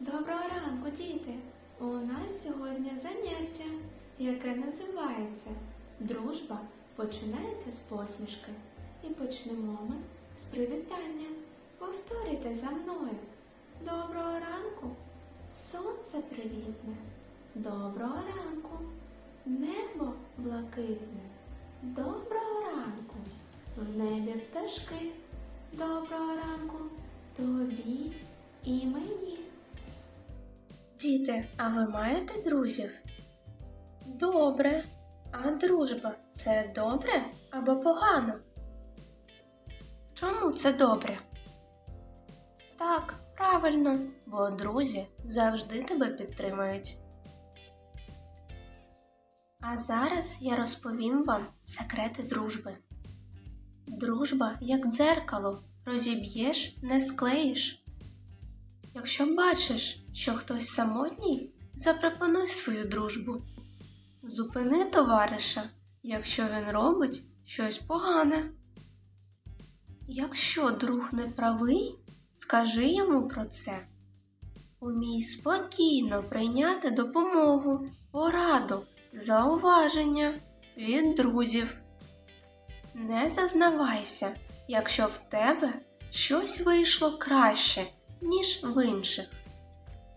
Доброго ранку, діти! У нас сьогодні заняття, яке називається Дружба починається з посмішки. І почнемо ми з привітання. Повторюйте за мною. Доброго ранку! Сонце привітне. Доброго ранку! Небо блакитне. Доброго ранку! В небі пташки. Доброго ранку тобі і мені. Діти, а ви маєте друзів? Добре. А дружба це добре або погано? Чому це добре? Так, правильно, бо друзі завжди тебе підтримують. А зараз я розповім вам секрети дружби. Дружба як дзеркало, розіб'єш, не склеїш. Якщо бачиш, що хтось самотній, запропонуй свою дружбу. Зупини товариша, якщо він робить щось погане. Якщо друг не правий, скажи йому про це. Умій спокійно прийняти допомогу, пораду, зауваження від друзів. Не зазнавайся, якщо в тебе щось вийшло краще, ніж в інших.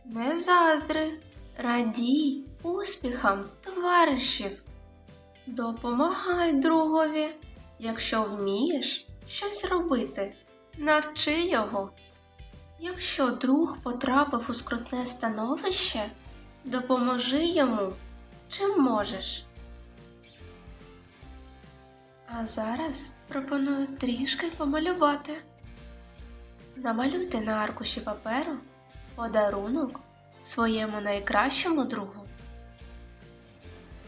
Не заздри, радій успіхам товаришів. Допомагай другові, якщо вмієш щось робити, навчи його. Якщо друг потрапив у скрутне становище, допоможи йому, чим можеш. А зараз пропоную трішки помалювати. Намалюйте на аркуші паперу подарунок своєму найкращому другу.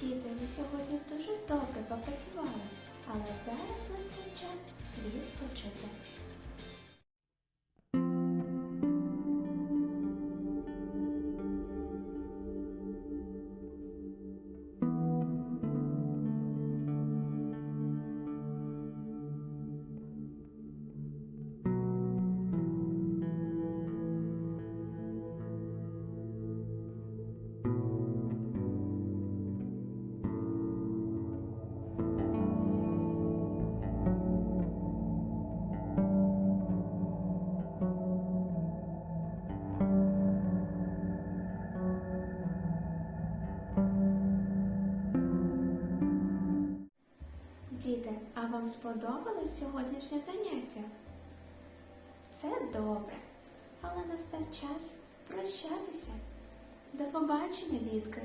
Діти, ви сьогодні дуже добре попрацювали, але зараз настав час відпочити. Вам сподобалось сьогоднішнє заняття? Це добре, але настав час прощатися. До побачення, дітки!